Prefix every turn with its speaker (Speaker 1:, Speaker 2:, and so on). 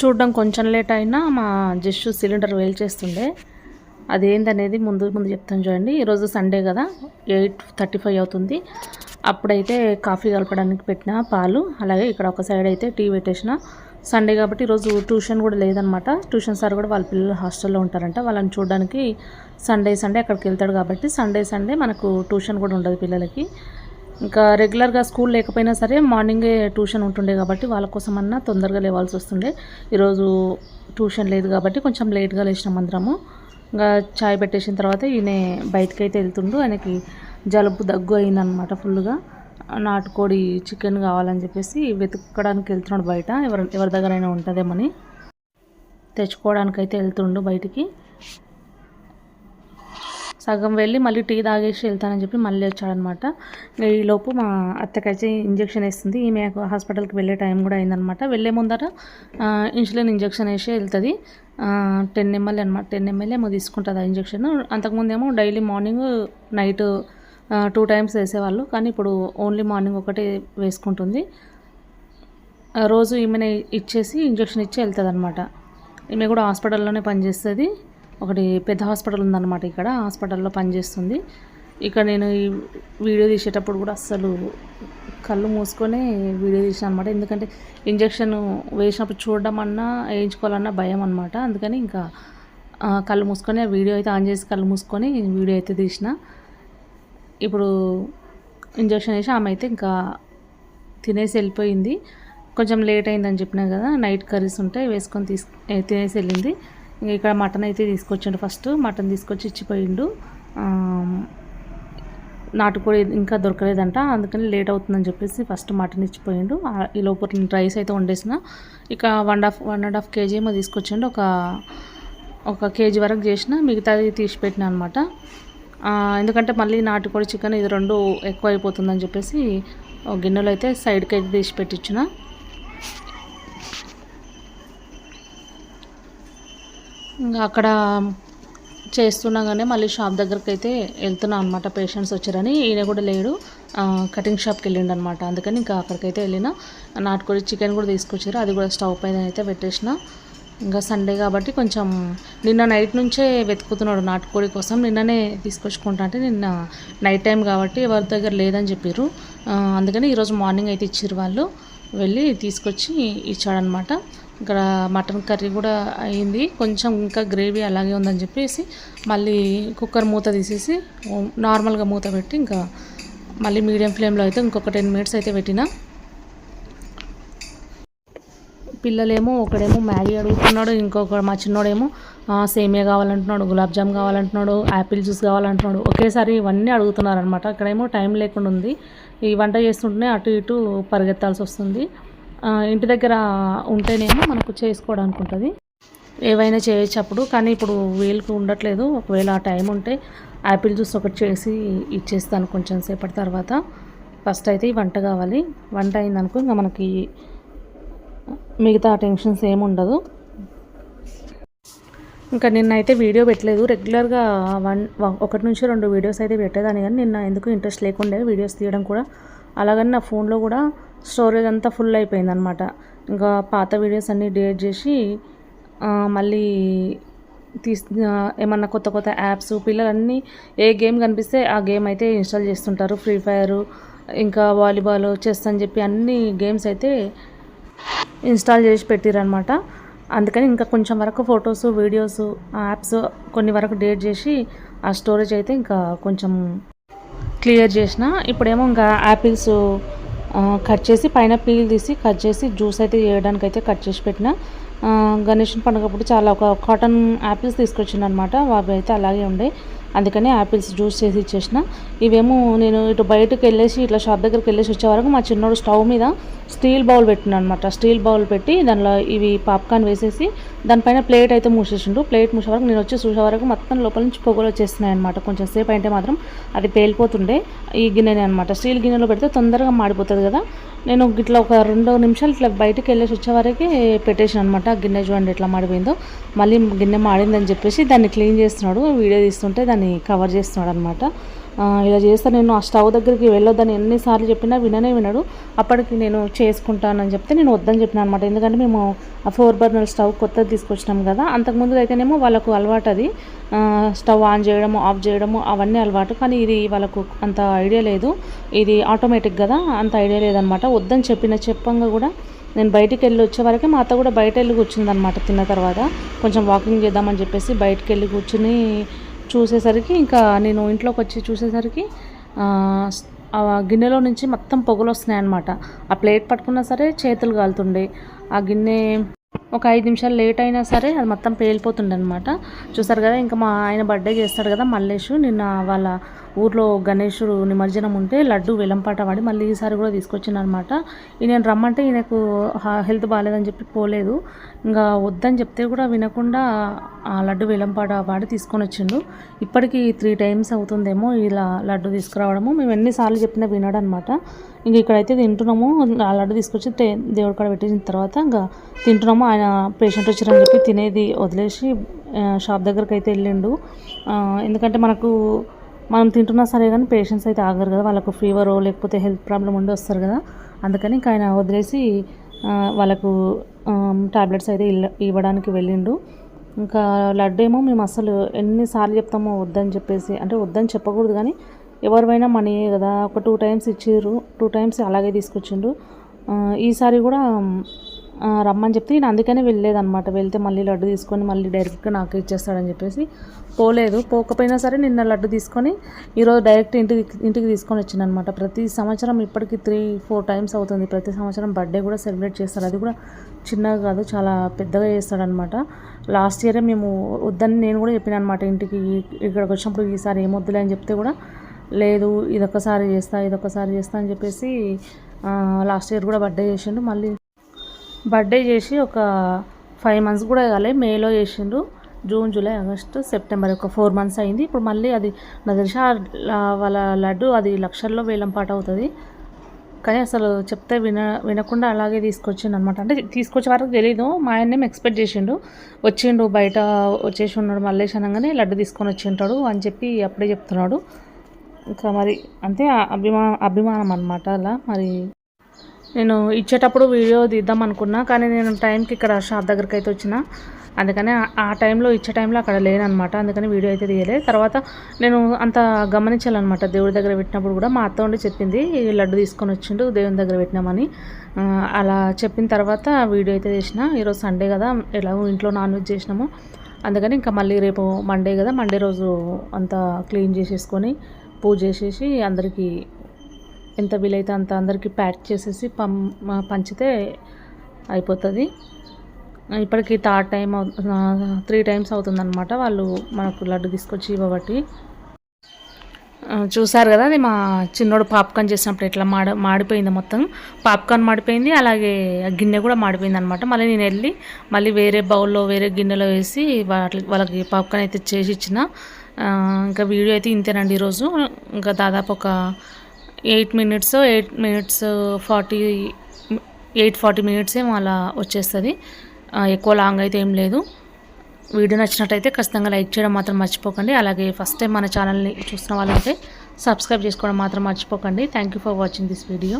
Speaker 1: చూడడం కొంచెం లేట్ అయినా మా జస్ట్ సిలిండర్ వేల్ చేస్తుండే. అదేందనేది ముందు ముందు చెప్తాను చూడండి. ఈరోజు సండే కదా ఎయిట్ థర్టీ ఫైవ్ అవుతుంది. అప్పుడైతే కాఫీ కలపడానికి పెట్టిన పాలు అలాగే ఇక్కడ ఒక సైడ్ అయితే టీ పెట్టేసిన. సండే కాబట్టి ఈరోజు ట్యూషన్ కూడా లేదనమాట ట్యూషన్ సార్ కూడా వాళ్ళ పిల్లలు హాస్టల్లో ఉంటారంట. వాళ్ళని చూడడానికి సండే సండే అక్కడికి వెళ్తాడు కాబట్టి సండే సండే మనకు ట్యూషన్ కూడా ఉండదు పిల్లలకి. ఇంకా రెగ్యులర్గా స్కూల్ లేకపోయినా సరే మార్నింగే ట్యూషన్ ఉంటుండే కాబట్టి వాళ్ళ కోసం అన్నా తొందరగా లేవాల్సి వస్తుండే. ఈరోజు ట్యూషన్ లేదు కాబట్టి కొంచెం లేట్గా లేచినాం అందరము ఇంకా చాయ్ పెట్టేసిన తర్వాత ఈయన బయటకు అయితే వెళ్తుండు. ఆయనకి జలుబు దగ్గు అయిందనమాట ఫుల్గా. నాటుకోడి చికెన్ కావాలని చెప్పేసి వెతుక్కడానికి వెళ్తున్నాడు బయట. ఎవరి ఎవరి దగ్గరైనా ఉంటుందేమని. తెచ్చుకోవడానికి అయితే వెళ్తుండు బయటికి. సగం వెళ్ళి మళ్ళీ టీ తాగేసి వెళ్తానని చెప్పి మళ్ళీ వచ్చాడనమాట. ఈలోపు మా అత్తకైతే ఇంజెక్షన్ వేస్తుంది. ఈమె హాస్పిటల్కి వెళ్ళే టైం కూడా అయిందనమాట. వెళ్ళే ముందర ఇన్సులిన్ ఇంజెక్షన్ వేసి వెళ్తుంది. టెన్ ఎంఎల్ అనమాట టెన్ ఎంఎల్ ఏమో తీసుకుంటుంది ఆ injection. అంతకుముందేమో daily morning night two times వేసేవాళ్ళు. కానీ ఇప్పుడు ఓన్లీ మార్నింగ్ ఒకటే వేసుకుంటుంది. ఆ, రోజు ఈమెనే ఇచ్చేసి ఇంజెక్షన్ ఇచ్చి వెళ్తుంది అనమాట ఈమె కూడా హాస్పిటల్లోనే పనిచేస్తుంది. ఒకటి పెద్ద హాస్పిటల్ ఉందన్నమాట ఇక్కడ హాస్పిటల్లో పనిచేస్తుంది ఇక్కడ నేను ఈ వీడియో తీసేటప్పుడు కూడా అస్సలు కళ్ళు మూసుకొని వీడియో తీసాను అనమాట ఎందుకంటే ఇంజక్షన్ వేసినప్పుడు చూడడం అన్నా వేయించుకోవాలన్నా భయం అనమాట అందుకని ఇంకా కళ్ళు మూసుకొని ఆ వీడియో అయితే ఆన్ చేసి కళ్ళు మూసుకొని వీడియో అయితే తీసిన. ఇప్పుడు ఇంజెక్షన్ వేసి ఆమె అయితే ఇంకా తినేసి వెళ్ళిపోయింది. కొంచెం లేట్ అయిందని చెప్పినా కదా నైట్ కర్రీస్ ఉంటాయి వేసుకొని తీసు తినేసి వెళ్ళింది. ఇక్కడ మటన్ అయితే తీసుకొచ్చిండు ఫస్ట్. మటన్ తీసుకొచ్చి ఇచ్చిపోయిండు. నాటుకోడి ఇంకా దొరకలేదంట. అందుకని లేట్ అవుతుందని చెప్పేసి ఫస్ట్ మటన్ ఇచ్చిపోయిండు. ఈ లోపల నేను రైస్ అయితే వండేసిన. ఇక one half one and half KG ఏమో తీసుకొచ్చిండు. ఒక ఒక కేజీ వరకు చేసిన. మిగతాది తీసి పెట్టిన అనమాట ఎందుకంటే మళ్ళీ నాటుకోడి చికెన్ ఇది రెండు ఎక్కువ అయిపోతుందని చెప్పేసి గిన్నెలో అయితే సైడ్కి అయితే తీసి పెట్టించిన ఇంకా అక్కడ చేస్తుండగానే మళ్ళీ షాప్ దగ్గరికి అయితే వెళ్తున్నాను అనమాట పేషెంట్స్ వచ్చారని ఈయన కూడా లేడు. కటింగ్ షాప్కి వెళ్ళిండు అనమాట అందుకని ఇంకా అక్కడికైతే వెళ్ళిన. నాటుకోడి చికెన్ కూడా తీసుకొచ్చారు. అది కూడా స్టవ్ పైన అయితే పెట్టేసిన. ఇంకా సండే కాబట్టి కొంచెం నిన్న నైట్ నుంచే వెతుకుతున్నాడు నాటుకోడి కోసం. నిన్ననే తీసుకొచ్చుకుంటా అంటే నిన్న నైట్ టైం కాబట్టి ఎవరి దగ్గర లేదని చెప్పారు అందుకని ఈరోజు మార్నింగ్ అయితే ఇచ్చారు వాళ్ళు. వెళ్ళి తీసుకొచ్చి ఇచ్చాడనమాట. ఇక్కడ మటన్ కర్రీ కూడా అయింది. కొంచెం ఇంకా గ్రేవీ అలాగే ఉందని చెప్పేసి మళ్ళీ కుక్కర్ మూత తీసేసి నార్మల్గా మూత పెట్టి ఇంకా మళ్ళీ మీడియం ఫ్లేమ్లో అయితే ఇంకొక టెన్ మినిట్స్ అయితే పెట్టిన. పిల్లలేమో ఒకడేమో మ్యాగీ అడుగుతున్నాడు ఇంకొక మా చిన్నోడేమో సేమియా కావాలంటున్నాడు గులాబ్ జామ్ కావాలంటున్నాడు యాపిల్ జ్యూస్ కావాలంటున్నాడు. ఒకేసారి ఇవన్నీ అడుగుతున్నారనమాట. అక్కడేమో టైం లేకుండా ఉంది. ఈ వంట చేస్తుంటేనే అటు ఇటు పరిగెత్తాల్సి వస్తుంది. ఇంటి దగ్గర ఉంటేనేమో మనకు చేసుకోవడానికి ఉంటుంది. ఏవైనా చేయొచ్చు అప్పుడు కానీ ఇప్పుడు వీలుకు ఉండట్లేదు. ఒకవేళ ఆ టైం ఉంటే యాపిల్ జ్యూస్ ఒకటి చేసి ఇచ్చేస్తాను కొంచెం సేపటి తర్వాత. ఫస్ట్ అయితే ఈ వంట కావాలి. వంట అయిందనుకో ఇంకా మనకి మిగతా టెన్షన్స్ ఏమి ఉండదు ఇంకా నిన్న అయితే వీడియో పెట్టలేదు. రెగ్యులర్గా వన్ వ- ఒకటి నుంచి రెండు వీడియోస్ అయితే పెట్టేదాన్ని. కానీ నిన్న ఎందుకు ఇంట్రెస్ట్ లేకుండే వీడియోస్ తీయడం కూడా. అలాగని నా ఫోన్లో కూడా స్టోరేజ్ అంతా ఫుల్ అయిపోయింది అనమాట ఇంకా పాత వీడియోస్ అన్నీ డిలీట్ చేసి మళ్ళీ తీస్ ఏమన్నా కొత్త కొత్త యాప్స్ పిల్లలన్నీ ఏ గేమ్ కనిపిస్తే ఆ గేమ్ అయితే ఇన్స్టాల్ చేస్తుంటారు. ఫ్రీ ఫైర్ ఇంకా వాలీబాల్ చెస్ అని చెప్పి అన్ని గేమ్స్ అయితే ఇన్స్టాల్ చేసి పెట్టిరనమాట అందుకని ఇంకా కొంచెం వరకు ఫొటోస్ వీడియోస్ యాప్స్ కొన్ని వరకు డేట్ చేసి ఆ స్టోరేజ్ అయితే ఇంకా కొంచెం క్లియర్ చేసిన. ఇప్పుడేమో ఇంకా యాపిల్స్ కట్ చేసి పైన పీల్ తీసి కట్ చేసి జ్యూస్ అయితే చేయడానికి అయితే కట్ చేసి పెట్టిన. గణేషన్ పండుగప్పుడు చాలా ఒక కాటన్ యాపిల్స్ తీసుకొచ్చిండు అనమాట అవి అయితే అలాగే ఉండే. అందుకని యాపిల్స్ జ్యూస్ చేసి ఇచ్చేసిన. ఇవేమో నేను ఇటు బయటకు వెళ్ళేసి ఇట్లా షాప్ దగ్గరికి వెళ్ళేసి వచ్చే వరకు మా చిన్నోడు స్టవ్ మీద స్టీల్ బౌల్ పెట్టిన అనమాట స్టీల్ బౌల్ పెట్టి దానిలో ఇవి పాప్కార్న్ వేసేసి దానిపైన ప్లేట్ అయితే మూసేసిండు. ప్లేట్ మూసే వరకు నేను వచ్చి చూసే వరకు మొత్తం లోపల నుంచి పొగలు వచ్చేస్తున్నాయి అనమాట కొంచెం సేపు అయితే మాత్రం అది పేలిపోతుండే ఈ గిన్నెనే అనమాట స్టీల్ గిన్నెలో పెడితే తొందరగా మాడిపోతుంది కదా. నేను ఇట్లా ఒక రెండు నిమిషాలు ఇట్లా బయటకు వెళ్ళేసి వచ్చేవరకే పెట్టేసాను అనమాట గిన్నె చూడండి ఎట్లా మాడిపోయిందో. మళ్ళీ గిన్నె మాడిందని చెప్పేసి దాన్ని క్లీన్ చేస్తున్నాడు. వీడియో తీస్తుంటే దాన్ని కవర్ చేస్తున్నాడు అనమాట ఇలా చేస్తే నేను ఆ స్టవ్ దగ్గరికి వెళ్ళొద్దని ఎన్నిసార్లు చెప్పినా విననే వినడు. అప్పటికి నేను చేసుకుంటానని చెప్తే నేను వద్దని చెప్పిన అనమాట ఎందుకంటే మేము ఆ ఫోర్ బర్నర్ స్టవ్ కొత్తది తీసుకొచ్చినాం కదా. అంతకుముందు అయితేనేమో వాళ్ళకు అలవాటు అది. స్టవ్ ఆన్ చేయడము ఆఫ్ చేయడము అవన్నీ అలవాటు. కానీ ఇది వాళ్ళకు అంత ఐడియా లేదు. ఇది ఆటోమేటిక్ కదా అంత ఐడియా లేదనమాట. వద్దని చెప్పిన చెప్పంగా కూడా నేను బయటికి వెళ్ళి వచ్చే వరకే మా అత్త కూడా బయట వెళ్ళి కూర్చుందనమాట తిన్న తర్వాత. కొంచెం వాకింగ్ చేద్దామని చెప్పేసి బయటికి వెళ్ళి కూర్చుని చూసేసరికి ఇంకా నేను ఇంట్లోకి వచ్చి చూసేసరికి గిన్నెలో నుంచి మొత్తం పొగలు వస్తున్నాయి అనమాట ఆ ప్లేట్ పట్టుకున్నా సరే చేతులు కాలుతుండే. ఆ గిన్నె ఒక ఐదు నిమిషాలు లేట్ అయినా సరే అది మొత్తం పేలిపోతుండనమాట చూసారు కదా ఇంకా మా ఆయన బర్త్డే చేస్తాడు కదా మల్లేష్. నిన్న వాళ్ళ ఊర్లో గణేశుడు నిమజ్జనం ఉంటే లడ్డు వెలంపాట వాడి మళ్ళీ ఈసారి కూడా తీసుకొచ్చిందనమాట ఈయన రమ్మంటే ఈయనకు హెల్త్ బాగాలేదని చెప్పి పోలేదు. ఇంకా వద్దని చెప్తే కూడా వినకుండా ఆ లడ్డు వెలంపాట వాడి తీసుకొని వచ్చిండు. ఇప్పటికి త్రీ టైమ్స్ అవుతుందేమో ఇలా లడ్డు తీసుకురావడము. మేము ఎన్నిసార్లు చెప్పినా వినడనమాట ఇంక ఇక్కడైతే తింటున్నాము. ఆ లడ్డు తీసుకొచ్చి దేవుడు దేవుడి కాడ పెట్టిన తర్వాత ఇంకా తింటున్నాము. ఆయన పేషెంట్ వచ్చారని చెప్పి తినేది వదిలేసి షాప్ దగ్గరికి అయితే వెళ్ళిండు ఎందుకంటే మనకు మనం తింటున్నా సరే కానీ పేషెంట్స్ అయితే ఆగరు కదా. వాళ్ళకు ఫీవర్ లేకపోతే హెల్త్ ప్రాబ్లం ఉండి వస్తారు కదా. అందుకని ఇంకా ఆయన వదిలేసి వాళ్ళకు టాబ్లెట్స్ అయితే ఇవ్వడానికి వెళ్ళిండు. ఇంకా లడ్డు ఏమో మేము అసలు ఎన్నిసార్లు చెప్తామో వద్దని చెప్పేసి అంటే వద్దని చెప్పకూడదు కానీ ఎవరివైనా మనీయే కదా ఒక టూ టైమ్స్ ఇచ్చిర్రు టూ టైమ్స్ అలాగే తీసుకొచ్చిండు ఈసారి కూడా రమ్మని చెప్తే నేను అందుకనే వెళ్ళలేదన్నమాట. వెళ్తే మళ్ళీ లడ్డు తీసుకొని మళ్ళీ డైరెక్ట్గా నాకు ఇచ్చేస్తాడని చెప్పేసి పోలేదు. పోకపోయినా సరే నిన్న లడ్డు తీసుకొని ఈరోజు డైరెక్ట్ ఇంటికి ఇంటికి తీసుకొని వచ్చిందనమాట ప్రతి సంవత్సరం ఇప్పటికి త్రీ ఫోర్ టైమ్స్ అవుతుంది. ప్రతి సంవత్సరం బర్త్డే కూడా సెలబ్రేట్ చేస్తారు. అది కూడా చిన్నగా కాదు చాలా పెద్దగా చేస్తాడనమాట లాస్ట్ ఇయరే మేము వద్దని నేను కూడా చెప్పిన అనమాట ఇంటికి ఇక్కడికి వచ్చినప్పుడు ఈసారి ఏం వద్దులే అని చెప్తే కూడా లేదు ఇదొక్కసారి చేస్తా ఇదొక్కసారి చేస్తా అని చెప్పేసి లాస్ట్ ఇయర్ కూడా బర్త్డే చేసిండు. మళ్ళీ బర్త్డే చేసి ఒక ఫైవ్ మంత్స్ కూడా కాలే మేలో చేసిండు. జూన్ జూలై ఆగస్టు సెప్టెంబర్ ఒక ఫోర్ మంత్స్ అయింది. ఇప్పుడు మళ్ళీ అది నాకు తెలిసి వాళ్ళ లడ్డు అది లక్షల్లో వేలం పాట అవుతుంది. కానీ అసలు చెప్తే విన వినకుండా అలాగే తీసుకొచ్చిండు అనమాట అంటే తీసుకొచ్చే వరకు తెలీదు మా ఆయన్నేం ఎక్స్పెక్ట్ చేసిండు. వచ్చిండు బయట వచ్చేసి ఉన్నాడు మల్లేష్ అనగానే లడ్డు తీసుకొని వచ్చి ఉంటాడు అని చెప్పి అప్పుడే చెప్తున్నాడు. ఇంకా మరి అంతే అభిమా అభిమానం అనమాట అలా. మరి నేను ఇచ్చేటప్పుడు వీడియో తీద్దాం అనుకున్నా కానీ నేను టైంకి ఇక్కడ షాప్ దగ్గరికి అయితే వచ్చిన. అందుకని ఆ- టైంలో ఇచ్చే టైంలో అక్కడ లేనమాట అందుకని వీడియో అయితే తీయలేదు తర్వాత నేను అంత గమనించాలన్నమాట. దేవుడి దగ్గర పెట్టినప్పుడు కూడా మా అత్త ఉండి చెప్పింది లడ్డు తీసుకొని వచ్చిండు దేవుని దగ్గర పెట్టినామని. అలా చెప్పిన తర్వాత వీడియో అయితే చేసిన ఈరోజు సండే కదా ఎలాగో ఇంట్లో నాన్ వెజ్ చేసినాము. అందుకని ఇంకా మళ్ళీ రేపు మండే కదా మండే రోజు అంతా క్లీన్ చేసేసుకొని పూజ చేసేసి అందరికీ ఎంత వీలైతే అంత అందరికీ ప్యాక్ చేసేసి పం పంచితే అయిపోతుంది. ఇప్పటికి థర్డ్ టైం త్రీ టైమ్స్ అవుతుందన్నమాట వాళ్ళు మనకు లడ్డు తీసుకొచ్చి ఇవ్వబట్టి. చూసారు కదా అది మా చిన్నోడు పాప్కార్న్ చేసినప్పుడు ఎట్లా మాడ మాడిపోయింది మొత్తం. పాప్కార్న్ మాడిపోయింది అలాగే ఆ గిన్నె కూడా మాడిపోయింది అనమాట మళ్ళీ నేను వెళ్ళి మళ్ళీ వేరే బౌల్లో వేరే గిన్నెలో వేసి వాటి వాళ్ళకి పాప్కార్న్ అయితే చేసి ఇచ్చిన. ఇంకా వీడియో అయితే ఇంతేనండి ఈరోజు. ఇంకా దాదాపు ఒక eight minutes eight minutes forty eight forty minutes ఏమో అలా వచ్చేస్తుంది. ఎక్కువ లాంగ్ అయితే ఏం లేదు. వీడియో నచ్చినట్టయితే ఖచ్చితంగా లైక్ చేయడం మాత్రం మర్చిపోకండి. అలాగే ఫస్ట్ టైం మన ఛానల్ని చూసిన వాళ్ళైతే సబ్స్క్రైబ్ చేసుకోవడం మాత్రం మర్చిపోకండి. Thank you for watching this video